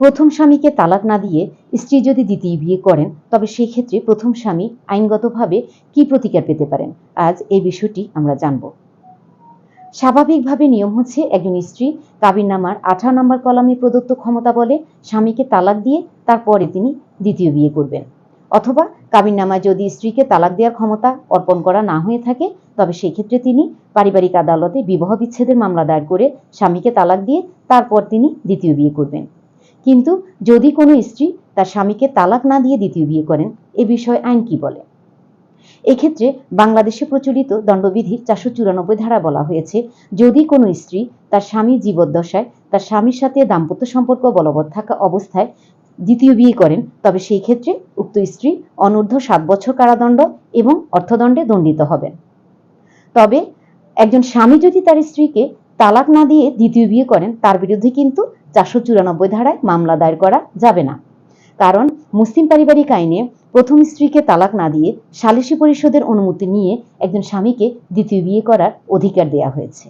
প্রথম স্বামীকে তালাক না দিয়ে স্ত্রী যদি দ্বিতীয় বিয়ে করেন, তবে সেই ক্ষেত্রে প্রথম স্বামী আইনগতভাবে কি প্রতিকার পেতে পারেন? আজ এই বিষয়টি আমরা জানব। স্বাভাবিকভাবে নিয়ম হচ্ছে একজন স্ত্রী কাবিননামার আঠারো নম্বর কলামে প্রদত্ত ক্ষমতা বলে স্বামীকে তালাক দিয়ে তারপরে তিনি দ্বিতীয় বিয়ে করবেন। অথবা কাবিননামায় যদি স্ত্রীকে তালাক দেওয়ার ক্ষমতা অর্পণ করা না হয়ে থাকে, তবে সেই ক্ষেত্রে তিনি পারিবারিক আদালতে বিবাহ বিচ্ছেদের মামলা দায়ের করে স্বামীকে তালাক দিয়ে তারপর তিনি দ্বিতীয় বিয়ে করবেন। কিন্তু যদি কোনো স্ত্রী তার স্বামীকে তালাক না দিয়ে দ্বিতীয় বিয়ে করেন, এ বিষয়ে আইন কি বলে? এক্ষেত্রে বাংলাদেশে প্রচলিত দণ্ডবিধির চারশো চুরানব্বই ধারা বলা হয়েছে, যদি কোনো স্ত্রী তার স্বামী জীবদ্দশায় তার স্বামীর সাথে দাম্পত্য সম্পর্ক বলবৎ থাকা অবস্থায় দ্বিতীয় বিয়ে করেন, তবে সেই ক্ষেত্রে উক্ত স্ত্রী অনূর্ধ্ব সাত বছর কারাদণ্ড এবং অর্থদণ্ডে দণ্ডিত হবেন। তবে একজন স্বামী যদি তার স্ত্রীকে তালাক না দিয়ে দ্বিতীয় বিয়ে করেন, তার বিরুদ্ধে কিন্তু চারশো চুরানব্বই ধারায় মামলা দায়ের করা যাবে না। কারণ মুসলিম পারিবারিক আইনে প্রথম স্ত্রীকে তালাক না দিয়ে সালিসি পরিষদের অনুমতি নিয়ে একজন স্বামীকে দ্বিতীয় বিয়ে করার অধিকার দেয়া হয়েছে।